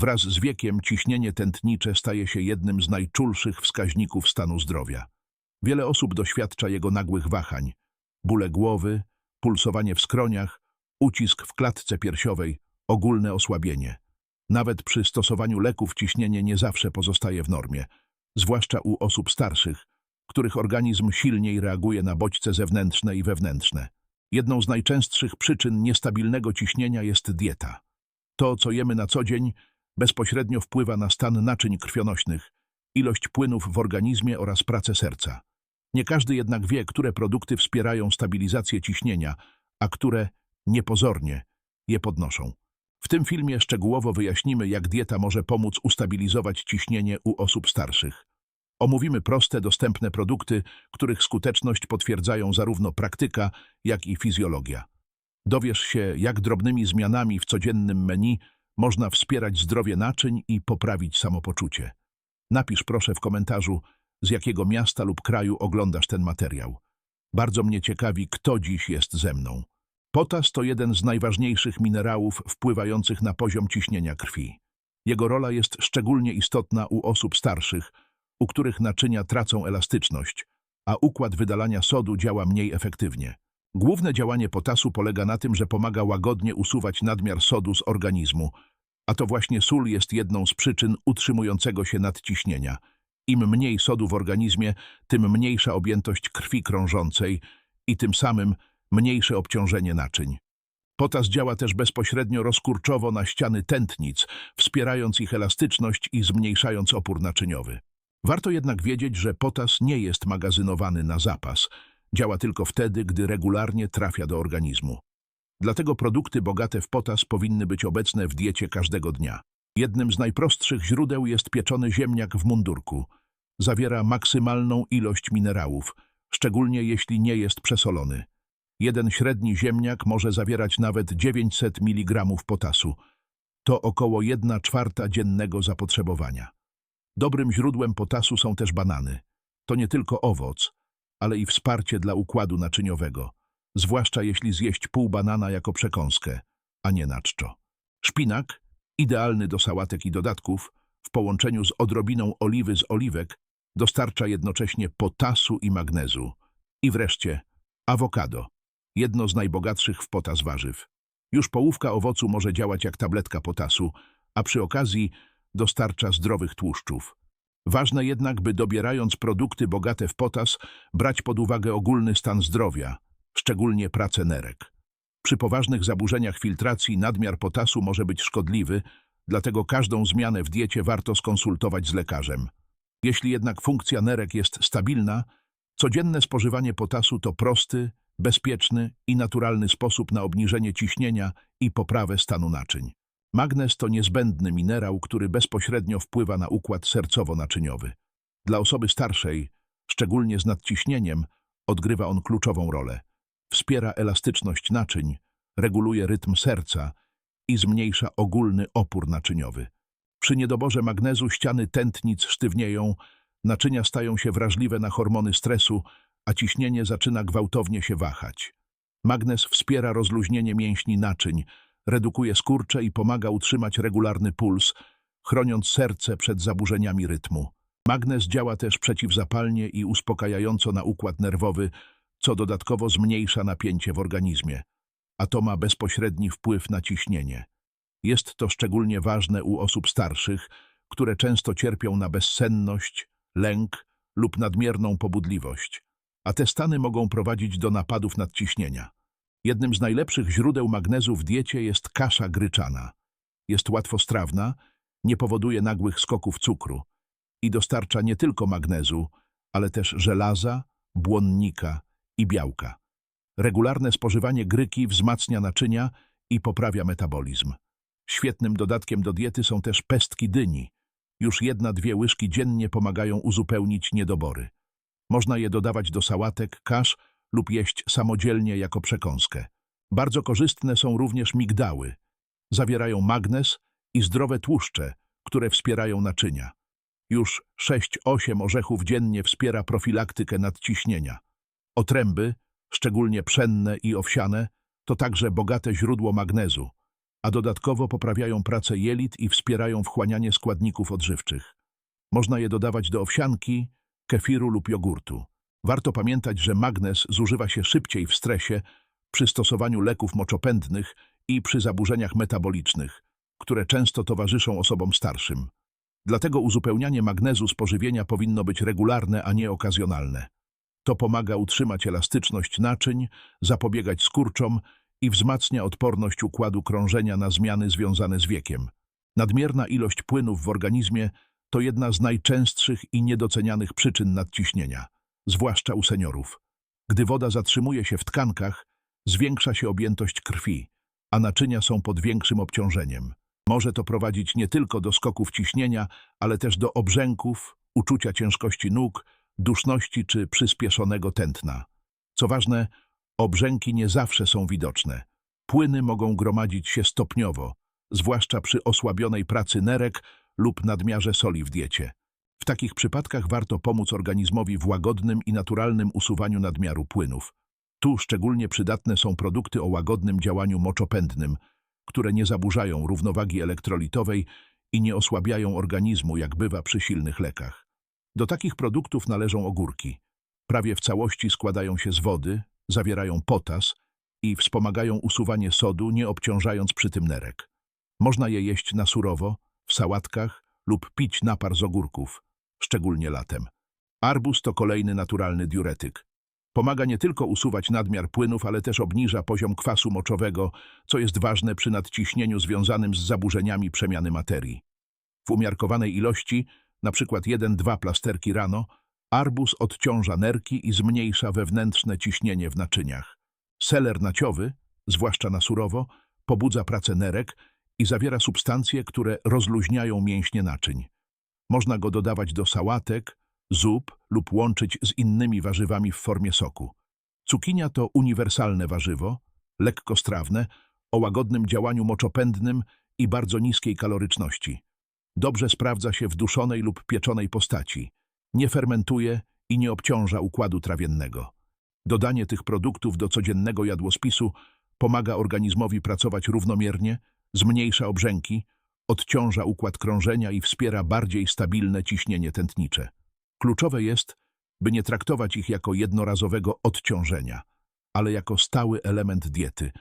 Wraz z wiekiem ciśnienie tętnicze staje się jednym z najczulszych wskaźników stanu zdrowia. Wiele osób doświadcza jego nagłych wahań. Bóle głowy, pulsowanie w skroniach, ucisk w klatce piersiowej, ogólne osłabienie. Nawet przy stosowaniu leków ciśnienie nie zawsze pozostaje w normie, zwłaszcza u osób starszych, których organizm silniej reaguje na bodźce zewnętrzne i wewnętrzne. Jedną z najczęstszych przyczyn niestabilnego ciśnienia jest dieta. To, co jemy na co dzień, bezpośrednio wpływa na stan naczyń krwionośnych, ilość płynów w organizmie oraz pracę serca. Nie każdy jednak wie, które produkty wspierają stabilizację ciśnienia, a które niepozornie je podnoszą. W tym filmie szczegółowo wyjaśnimy, jak dieta może pomóc ustabilizować ciśnienie u osób starszych. Omówimy proste, dostępne produkty, których skuteczność potwierdzają zarówno praktyka, jak i fizjologia. Dowiesz się, jak drobnymi zmianami w codziennym menu można wspierać zdrowie naczyń i poprawić samopoczucie. Napisz proszę w komentarzu, z jakiego miasta lub kraju oglądasz ten materiał. Bardzo mnie ciekawi, kto dziś jest ze mną. Potas to jeden z najważniejszych minerałów wpływających na poziom ciśnienia krwi. Jego rola jest szczególnie istotna u osób starszych, u których naczynia tracą elastyczność, a układ wydalania sodu działa mniej efektywnie. Główne działanie potasu polega na tym, że pomaga łagodnie usuwać nadmiar sodu z organizmu, a to właśnie sól jest jedną z przyczyn utrzymującego się nadciśnienia. Im mniej sodu w organizmie, tym mniejsza objętość krwi krążącej i tym samym mniejsze obciążenie naczyń. Potas działa też bezpośrednio rozkurczowo na ściany tętnic, wspierając ich elastyczność i zmniejszając opór naczyniowy. Warto jednak wiedzieć, że potas nie jest magazynowany na zapas. Działa tylko wtedy, gdy regularnie trafia do organizmu. Dlatego produkty bogate w potas powinny być obecne w diecie każdego dnia. Jednym z najprostszych źródeł jest pieczony ziemniak w mundurku. Zawiera maksymalną ilość minerałów, szczególnie jeśli nie jest przesolony. Jeden średni ziemniak może zawierać nawet 900 mg potasu. To około 1 czwarta dziennego zapotrzebowania. Dobrym źródłem potasu są też banany. To nie tylko owoc, ale i wsparcie dla układu naczyniowego, zwłaszcza jeśli zjeść pół banana jako przekąskę, a nie na czczo. Szpinak, idealny do sałatek i dodatków, w połączeniu z odrobiną oliwy z oliwek, dostarcza jednocześnie potasu i magnezu. I wreszcie awokado, jedno z najbogatszych w potas warzyw. Już połówka owocu może działać jak tabletka potasu, a przy okazji dostarcza zdrowych tłuszczów. Ważne jednak, by dobierając produkty bogate w potas, brać pod uwagę ogólny stan zdrowia, szczególnie pracę nerek. Przy poważnych zaburzeniach filtracji nadmiar potasu może być szkodliwy, dlatego każdą zmianę w diecie warto skonsultować z lekarzem. Jeśli jednak funkcja nerek jest stabilna, codzienne spożywanie potasu to prosty, bezpieczny i naturalny sposób na obniżenie ciśnienia i poprawę stanu naczyń. Magnez to niezbędny minerał, który bezpośrednio wpływa na układ sercowo-naczyniowy. Dla osoby starszej, szczególnie z nadciśnieniem, odgrywa on kluczową rolę. Wspiera elastyczność naczyń, reguluje rytm serca i zmniejsza ogólny opór naczyniowy. Przy niedoborze magnezu ściany tętnic sztywnieją, naczynia stają się wrażliwe na hormony stresu, a ciśnienie zaczyna gwałtownie się wahać. Magnez wspiera rozluźnienie mięśni naczyń, redukuje skurcze i pomaga utrzymać regularny puls, chroniąc serce przed zaburzeniami rytmu. Magnez działa też przeciwzapalnie i uspokajająco na układ nerwowy, co dodatkowo zmniejsza napięcie w organizmie, a to ma bezpośredni wpływ na ciśnienie. Jest to szczególnie ważne u osób starszych, które często cierpią na bezsenność, lęk lub nadmierną pobudliwość, a te stany mogą prowadzić do napadów nadciśnienia. Jednym z najlepszych źródeł magnezu w diecie jest kasza gryczana. Jest łatwostrawna, nie powoduje nagłych skoków cukru i dostarcza nie tylko magnezu, ale też żelaza, błonnika i białka. Regularne spożywanie gryki wzmacnia naczynia i poprawia metabolizm. Świetnym dodatkiem do diety są też pestki dyni. Już jedna-dwie łyżki dziennie pomagają uzupełnić niedobory. Można je dodawać do sałatek, kasz lub jeść samodzielnie jako przekąskę. Bardzo korzystne są również migdały. Zawierają magnez i zdrowe tłuszcze, które wspierają naczynia. Już 6-8 orzechów dziennie wspiera profilaktykę nadciśnienia. Otręby, szczególnie pszenne i owsiane, to także bogate źródło magnezu. a dodatkowo poprawiają pracę jelit i wspierają wchłanianie składników odżywczych. Można je dodawać do owsianki, kefiru lub jogurtu. Warto pamiętać, że magnez zużywa się szybciej w stresie, przy stosowaniu leków moczopędnych i przy zaburzeniach metabolicznych, które często towarzyszą osobom starszym. Dlatego uzupełnianie magnezu z pożywienia powinno być regularne, a nie okazjonalne. To pomaga utrzymać elastyczność naczyń, zapobiegać skurczom i wzmacnia odporność układu krążenia na zmiany związane z wiekiem. Nadmierna ilość płynów w organizmie to jedna z najczęstszych i niedocenianych przyczyn nadciśnienia, zwłaszcza u seniorów. Gdy woda zatrzymuje się w tkankach, zwiększa się objętość krwi, a naczynia są pod większym obciążeniem. Może to prowadzić nie tylko do skoków ciśnienia, ale też do obrzęków, uczucia ciężkości nóg, duszności czy przyspieszonego tętna. Co ważne, obrzęki nie zawsze są widoczne. Płyny mogą gromadzić się stopniowo, zwłaszcza przy osłabionej pracy nerek lub nadmiarze soli w diecie. W takich przypadkach warto pomóc organizmowi w łagodnym i naturalnym usuwaniu nadmiaru płynów. Tu szczególnie przydatne są produkty o łagodnym działaniu moczopędnym, które nie zaburzają równowagi elektrolitowej i nie osłabiają organizmu, jak bywa przy silnych lekach. Do takich produktów należą ogórki. Prawie w całości składają się z wody, zawierają potas i wspomagają usuwanie sodu, nie obciążając przy tym nerek. Można je jeść na surowo, w sałatkach lub pić napar z ogórków, szczególnie latem. Arbuz to kolejny naturalny diuretyk. Pomaga nie tylko usuwać nadmiar płynów, ale też obniża poziom kwasu moczowego, co jest ważne przy nadciśnieniu związanym z zaburzeniami przemiany materii. W umiarkowanej ilości, np. 1-2 plasterki rano, arbuz odciąża nerki i zmniejsza wewnętrzne ciśnienie w naczyniach. Seler naciowy, zwłaszcza na surowo, pobudza pracę nerek i zawiera substancje, które rozluźniają mięśnie naczyń. Można go dodawać do sałatek, zup lub łączyć z innymi warzywami w formie soku. Cukinia to uniwersalne warzywo, lekkostrawne, o łagodnym działaniu moczopędnym i bardzo niskiej kaloryczności. Dobrze sprawdza się w duszonej lub pieczonej postaci. Nie fermentuje i nie obciąża układu trawiennego. Dodanie tych produktów do codziennego jadłospisu pomaga organizmowi pracować równomiernie, zmniejsza obrzęki, odciąża układ krążenia i wspiera bardziej stabilne ciśnienie tętnicze. Kluczowe jest, by nie traktować ich jako jednorazowego odciążenia, ale jako stały element diety,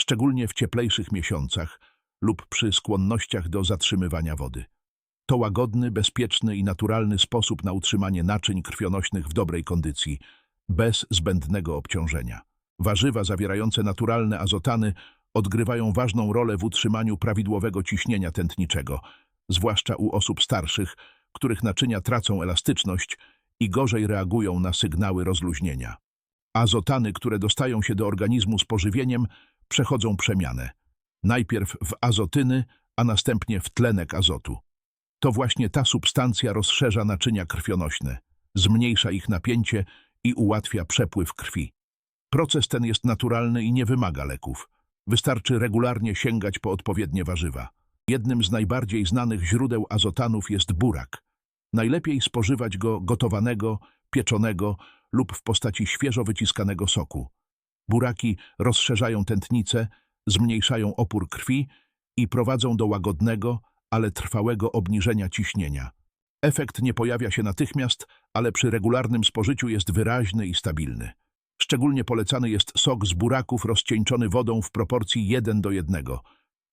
szczególnie w cieplejszych miesiącach lub przy skłonnościach do zatrzymywania wody. To łagodny, bezpieczny i naturalny sposób na utrzymanie naczyń krwionośnych w dobrej kondycji, bez zbędnego obciążenia. Warzywa zawierające naturalne azotany odgrywają ważną rolę w utrzymaniu prawidłowego ciśnienia tętniczego, zwłaszcza u osób starszych, których naczynia tracą elastyczność i gorzej reagują na sygnały rozluźnienia. Azotany, które dostają się do organizmu z pożywieniem, przechodzą przemianę. Najpierw w azotyny, a następnie w tlenek azotu. To właśnie ta substancja rozszerza naczynia krwionośne, zmniejsza ich napięcie i ułatwia przepływ krwi. Proces ten jest naturalny i nie wymaga leków. Wystarczy regularnie sięgać po odpowiednie warzywa. Jednym z najbardziej znanych źródeł azotanów jest burak. Najlepiej spożywać go gotowanego, pieczonego lub w postaci świeżo wyciskanego soku. Buraki rozszerzają tętnicę, zmniejszają opór krwi i prowadzą do łagodnego, ale trwałego obniżenia ciśnienia. Efekt nie pojawia się natychmiast, ale przy regularnym spożyciu jest wyraźny i stabilny. Szczególnie polecany jest sok z buraków rozcieńczony wodą w proporcji 1 do 1.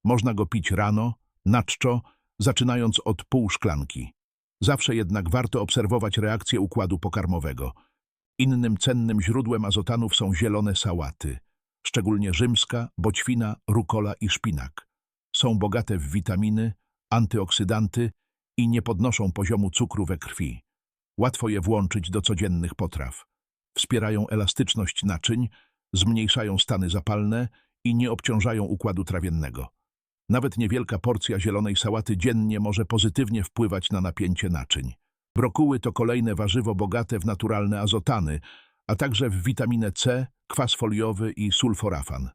Można go pić rano, na czczo, zaczynając od pół szklanki. Zawsze jednak warto obserwować reakcję układu pokarmowego. Innym cennym źródłem azotanów są zielone sałaty, szczególnie rzymska, boćwina, rukola i szpinak. Są bogate w witaminy, antyoksydanty i nie podnoszą poziomu cukru we krwi. Łatwo je włączyć do codziennych potraw. Wspierają elastyczność naczyń, zmniejszają stany zapalne i nie obciążają układu trawiennego. Nawet niewielka porcja zielonej sałaty dziennie może pozytywnie wpływać na napięcie naczyń. Brokuły to kolejne warzywo bogate w naturalne azotany, a także w witaminę C, kwas foliowy i sulforafan.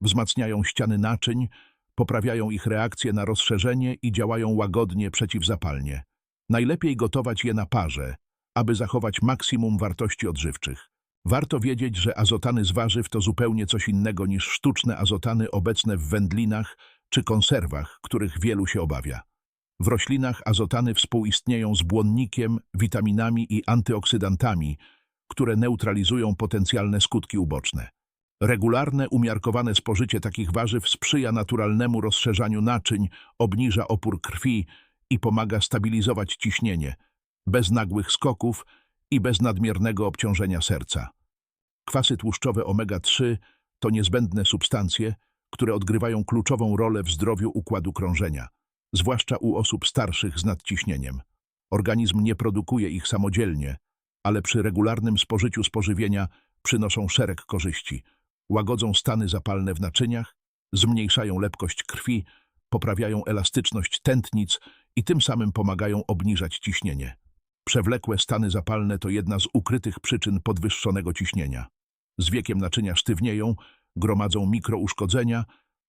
Wzmacniają ściany naczyń, poprawiają ich reakcję na rozszerzenie i działają łagodnie przeciwzapalnie. Najlepiej gotować je na parze, aby zachować maksimum wartości odżywczych. Warto wiedzieć, że azotany z warzyw to zupełnie coś innego niż sztuczne azotany obecne w wędlinach czy konserwach, których wielu się obawia. W roślinach azotany współistnieją z błonnikiem, witaminami i antyoksydantami, które neutralizują potencjalne skutki uboczne. Regularne, umiarkowane spożycie takich warzyw sprzyja naturalnemu rozszerzaniu naczyń, obniża opór krwi i pomaga stabilizować ciśnienie, bez nagłych skoków i bez nadmiernego obciążenia serca. Kwasy tłuszczowe omega-3 to niezbędne substancje, które odgrywają kluczową rolę w zdrowiu układu krążenia, zwłaszcza u osób starszych z nadciśnieniem. Organizm nie produkuje ich samodzielnie, ale przy regularnym spożyciu spożywienia przynoszą szereg korzyści. Łagodzą stany zapalne w naczyniach, zmniejszają lepkość krwi, poprawiają elastyczność tętnic i tym samym pomagają obniżać ciśnienie. Przewlekłe stany zapalne to jedna z ukrytych przyczyn podwyższonego ciśnienia. Z wiekiem naczynia sztywnieją, gromadzą mikrouszkodzenia,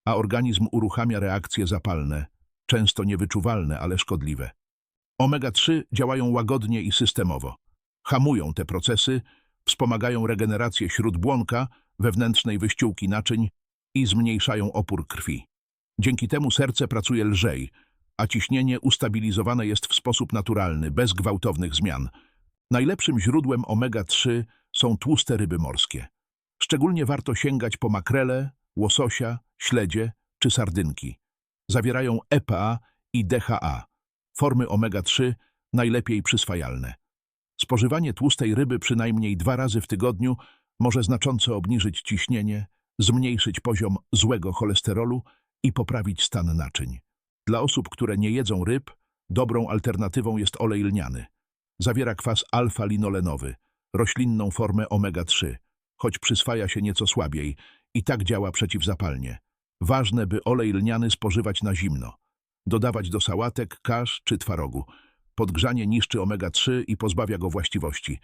a organizm uruchamia reakcje zapalne, często niewyczuwalne, ale szkodliwe. Omega-3 działają łagodnie i systemowo. Hamują te procesy, wspomagają regenerację śródbłonka, wewnętrznej wyściółki naczyń i zmniejszają opór krwi. Dzięki temu serce pracuje lżej, a ciśnienie ustabilizowane jest w sposób naturalny, bez gwałtownych zmian. Najlepszym źródłem omega-3 są tłuste ryby morskie. Szczególnie warto sięgać po makrele, łososia, śledzie czy sardynki. Zawierają EPA i DHA, formy omega-3 najlepiej przyswajalne. Spożywanie tłustej ryby przynajmniej dwa razy w tygodniu może znacząco obniżyć ciśnienie, zmniejszyć poziom złego cholesterolu i poprawić stan naczyń. Dla osób, które nie jedzą ryb, dobrą alternatywą jest olej lniany. Zawiera kwas alfa-linolenowy, roślinną formę omega-3, choć przyswaja się nieco słabiej i tak działa przeciwzapalnie. Ważne, by olej lniany spożywać na zimno. Dodawać do sałatek, kasz czy twarogu. Podgrzanie niszczy omega-3 i pozbawia go właściwości.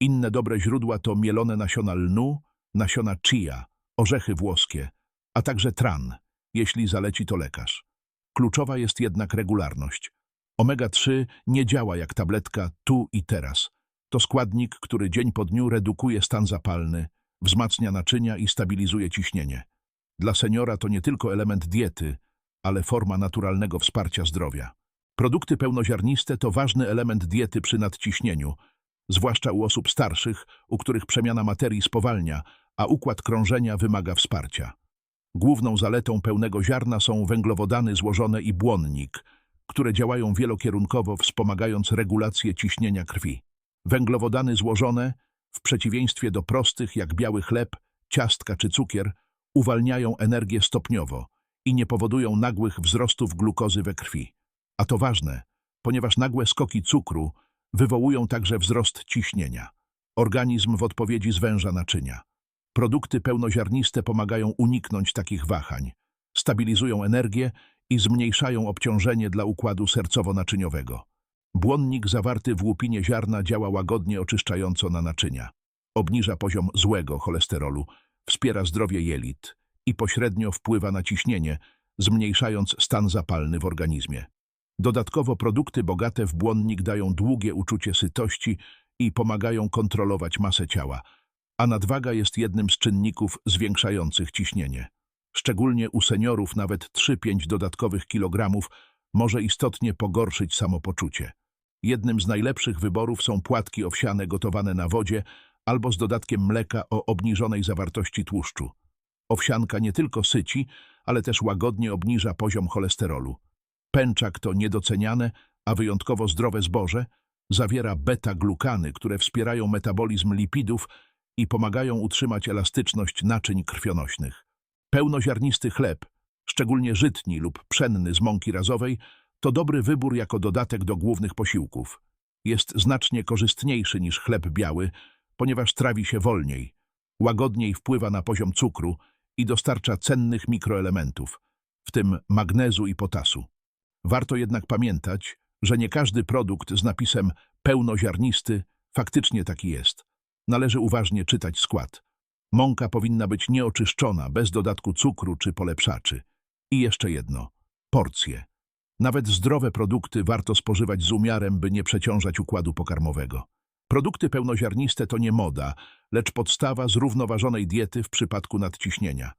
Inne dobre źródła to mielone nasiona lnu, nasiona chia, orzechy włoskie, a także tran, jeśli zaleci to lekarz. Kluczowa jest jednak regularność. Omega-3 nie działa jak tabletka tu i teraz. To składnik, który dzień po dniu redukuje stan zapalny, wzmacnia naczynia i stabilizuje ciśnienie. Dla seniora to nie tylko element diety, ale forma naturalnego wsparcia zdrowia. Produkty pełnoziarniste to ważny element diety przy nadciśnieniu, zwłaszcza u osób starszych, u których przemiana materii spowalnia, a układ krążenia wymaga wsparcia. Główną zaletą pełnego ziarna są węglowodany złożone i błonnik, które działają wielokierunkowo, wspomagając regulację ciśnienia krwi. Węglowodany złożone, w przeciwieństwie do prostych jak biały chleb, ciastka czy cukier, uwalniają energię stopniowo i nie powodują nagłych wzrostów glukozy we krwi. A to ważne, ponieważ nagłe skoki cukru wywołują także wzrost ciśnienia. Organizm w odpowiedzi zwęża naczynia. Produkty pełnoziarniste pomagają uniknąć takich wahań, stabilizują energię i zmniejszają obciążenie dla układu sercowo-naczyniowego. Błonnik zawarty w łupinie ziarna działa łagodnie oczyszczająco na naczynia. Obniża poziom złego cholesterolu, wspiera zdrowie jelit i pośrednio wpływa na ciśnienie, zmniejszając stan zapalny w organizmie. Dodatkowo produkty bogate w błonnik dają długie uczucie sytości i pomagają kontrolować masę ciała, a nadwaga jest jednym z czynników zwiększających ciśnienie. Szczególnie u seniorów nawet 3-5 dodatkowych kilogramów może istotnie pogorszyć samopoczucie. Jednym z najlepszych wyborów są płatki owsiane gotowane na wodzie albo z dodatkiem mleka o obniżonej zawartości tłuszczu. Owsianka nie tylko syci, ale też łagodnie obniża poziom cholesterolu. Pęczak to niedoceniane, a wyjątkowo zdrowe zboże, zawiera beta-glukany, które wspierają metabolizm lipidów i pomagają utrzymać elastyczność naczyń krwionośnych. Pełnoziarnisty chleb, szczególnie żytni lub pszenny z mąki razowej, to dobry wybór jako dodatek do głównych posiłków. Jest znacznie korzystniejszy niż chleb biały, ponieważ trawi się wolniej, łagodniej wpływa na poziom cukru i dostarcza cennych mikroelementów, w tym magnezu i potasu. Warto jednak pamiętać, że nie każdy produkt z napisem pełnoziarnisty faktycznie taki jest. Należy uważnie czytać skład. Mąka powinna być nieoczyszczona, bez dodatku cukru czy polepszaczy. I jeszcze jedno. Porcje. Nawet zdrowe produkty warto spożywać z umiarem, by nie przeciążać układu pokarmowego. Produkty pełnoziarniste to nie moda, lecz podstawa zrównoważonej diety w przypadku nadciśnienia.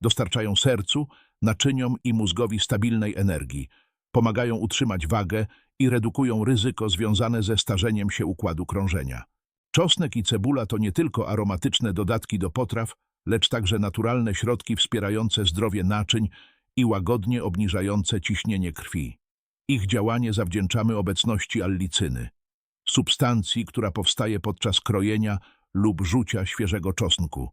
Dostarczają sercu naczyniom i mózgowi stabilnej energii, pomagają utrzymać wagę i redukują ryzyko związane ze starzeniem się układu krążenia. Czosnek i cebula to nie tylko aromatyczne dodatki do potraw, lecz także naturalne środki wspierające zdrowie naczyń i łagodnie obniżające ciśnienie krwi. Ich działanie zawdzięczamy obecności allicyny, substancji, która powstaje podczas krojenia lub rzucia świeżego czosnku.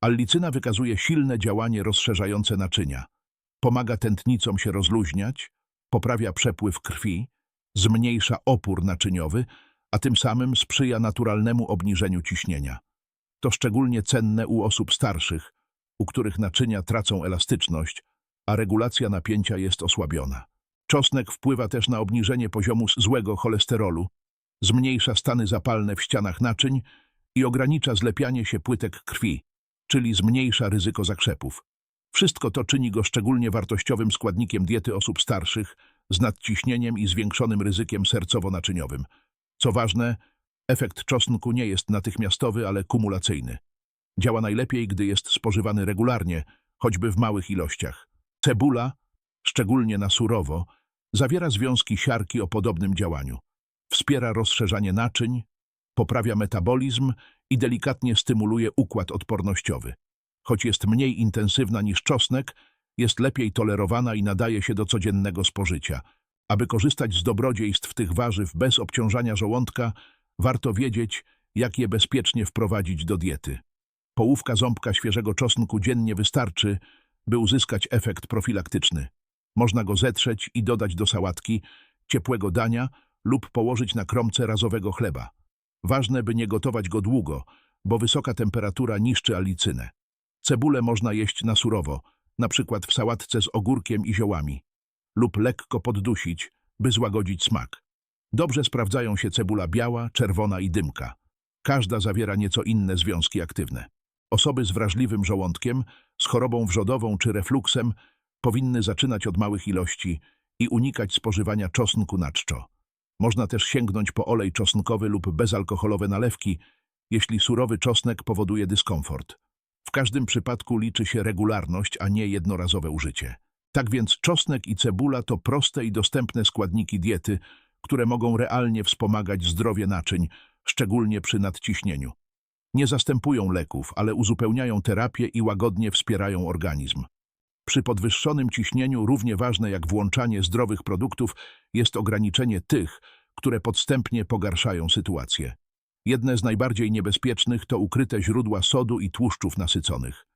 Allicyna wykazuje silne działanie rozszerzające naczynia. Pomaga tętnicom się rozluźniać, poprawia przepływ krwi, zmniejsza opór naczyniowy, a tym samym sprzyja naturalnemu obniżeniu ciśnienia. To szczególnie cenne u osób starszych, u których naczynia tracą elastyczność, a regulacja napięcia jest osłabiona. Czosnek wpływa też na obniżenie poziomu złego cholesterolu, zmniejsza stany zapalne w ścianach naczyń i ogranicza zlepianie się płytek krwi, czyli zmniejsza ryzyko zakrzepów. Wszystko to czyni go szczególnie wartościowym składnikiem diety osób starszych z nadciśnieniem i zwiększonym ryzykiem sercowo-naczyniowym. Co ważne, efekt czosnku nie jest natychmiastowy, ale kumulacyjny. Działa najlepiej, gdy jest spożywany regularnie, choćby w małych ilościach. Cebula, szczególnie na surowo, zawiera związki siarki o podobnym działaniu. Wspiera rozszerzanie naczyń, poprawia metabolizm i delikatnie stymuluje układ odpornościowy. Choć jest mniej intensywna niż czosnek, jest lepiej tolerowana i nadaje się do codziennego spożycia. Aby korzystać z dobrodziejstw tych warzyw bez obciążania żołądka, warto wiedzieć, jak je bezpiecznie wprowadzić do diety. Połówka ząbka świeżego czosnku dziennie wystarczy, by uzyskać efekt profilaktyczny. Można go zetrzeć i dodać do sałatki, ciepłego dania lub położyć na kromce razowego chleba. Ważne, by nie gotować go długo, bo wysoka temperatura niszczy alicynę. Cebulę można jeść na surowo, na przykład w sałatce z ogórkiem i ziołami, lub lekko poddusić, by złagodzić smak. Dobrze sprawdzają się cebula biała, czerwona i dymka. Każda zawiera nieco inne związki aktywne. Osoby z wrażliwym żołądkiem, z chorobą wrzodową czy refluksem powinny zaczynać od małych ilości i unikać spożywania czosnku na czczo. Można też sięgnąć po olej czosnkowy lub bezalkoholowe nalewki, jeśli surowy czosnek powoduje dyskomfort. W każdym przypadku liczy się regularność, a nie jednorazowe użycie. Tak więc czosnek i cebula to proste i dostępne składniki diety, które mogą realnie wspomagać zdrowie naczyń, szczególnie przy nadciśnieniu. Nie zastępują leków, ale uzupełniają terapię i łagodnie wspierają organizm. Przy podwyższonym ciśnieniu równie ważne jak włączanie zdrowych produktów jest ograniczenie tych, które podstępnie pogarszają sytuację. Jedne z najbardziej niebezpiecznych to ukryte źródła sodu i tłuszczów nasyconych.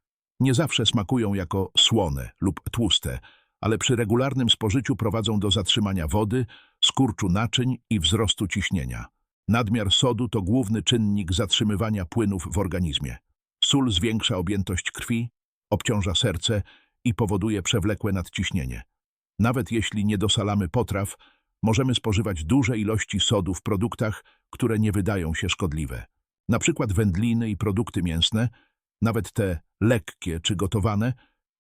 Nie zawsze smakują jako słone lub tłuste, ale przy regularnym spożyciu prowadzą do zatrzymania wody, skurczu naczyń i wzrostu ciśnienia. Nadmiar sodu to główny czynnik zatrzymywania płynów w organizmie. Sól zwiększa objętość krwi, obciąża serce i powoduje przewlekłe nadciśnienie. Nawet jeśli nie dosalamy potraw, możemy spożywać duże ilości sodu w produktach, które nie wydają się szkodliwe. Na przykład wędliny i produkty mięsne, nawet te lekkie czy gotowane,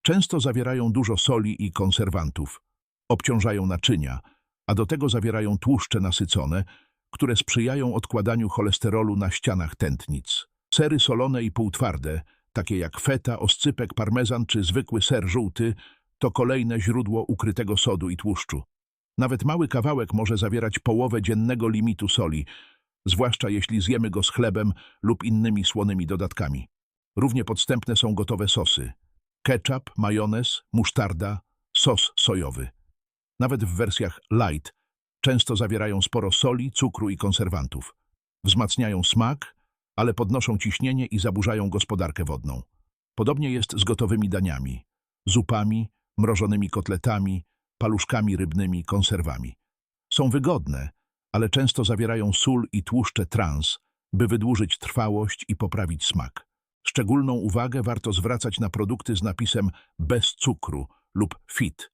często zawierają dużo soli i konserwantów. Obciążają naczynia, a do tego zawierają tłuszcze nasycone, które sprzyjają odkładaniu cholesterolu na ścianach tętnic. Sery solone i półtwarde, takie jak feta, oscypek, parmezan czy zwykły ser żółty, to kolejne źródło ukrytego sodu i tłuszczu. Nawet mały kawałek może zawierać połowę dziennego limitu soli, zwłaszcza jeśli zjemy go z chlebem lub innymi słonymi dodatkami. Równie podstępne są gotowe sosy. Ketchup, majonez, musztarda, sos sojowy. Nawet w wersjach light często zawierają sporo soli, cukru i konserwantów. Wzmacniają smak, ale podnoszą ciśnienie i zaburzają gospodarkę wodną. Podobnie jest z gotowymi daniami, zupami, mrożonymi kotletami, paluszkami rybnymi, konserwami. Są wygodne, ale często zawierają sól i tłuszcze trans, by wydłużyć trwałość i poprawić smak. Szczególną uwagę warto zwracać na produkty z napisem bez cukru lub fit.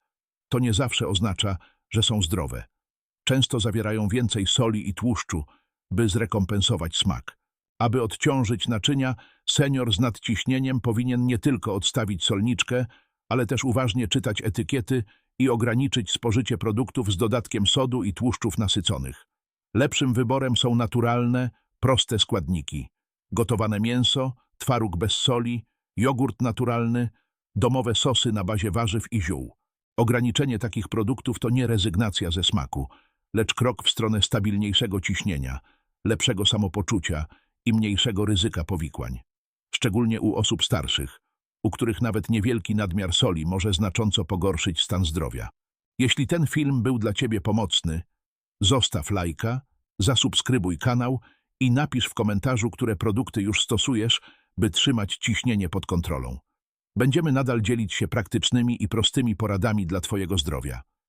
To nie zawsze oznacza, że są zdrowe. Często zawierają więcej soli i tłuszczu, by zrekompensować smak. Aby odciążyć naczynia, senior z nadciśnieniem powinien nie tylko odstawić solniczkę, ale też uważnie czytać etykiety i ograniczyć spożycie produktów z dodatkiem sodu i tłuszczów nasyconych. Lepszym wyborem są naturalne, proste składniki. Gotowane mięso, twaróg bez soli, jogurt naturalny, Domowe sosy na bazie warzyw i ziół. Ograniczenie takich produktów to nie rezygnacja ze smaku, lecz krok w stronę stabilniejszego ciśnienia, lepszego samopoczucia i mniejszego ryzyka powikłań. Szczególnie u osób starszych, u których nawet niewielki nadmiar soli może znacząco pogorszyć stan zdrowia. Jeśli ten film był dla Ciebie pomocny, zostaw lajka, zasubskrybuj kanał i napisz w komentarzu, które produkty już stosujesz, by trzymać ciśnienie pod kontrolą. Będziemy nadal dzielić się praktycznymi i prostymi poradami dla Twojego zdrowia.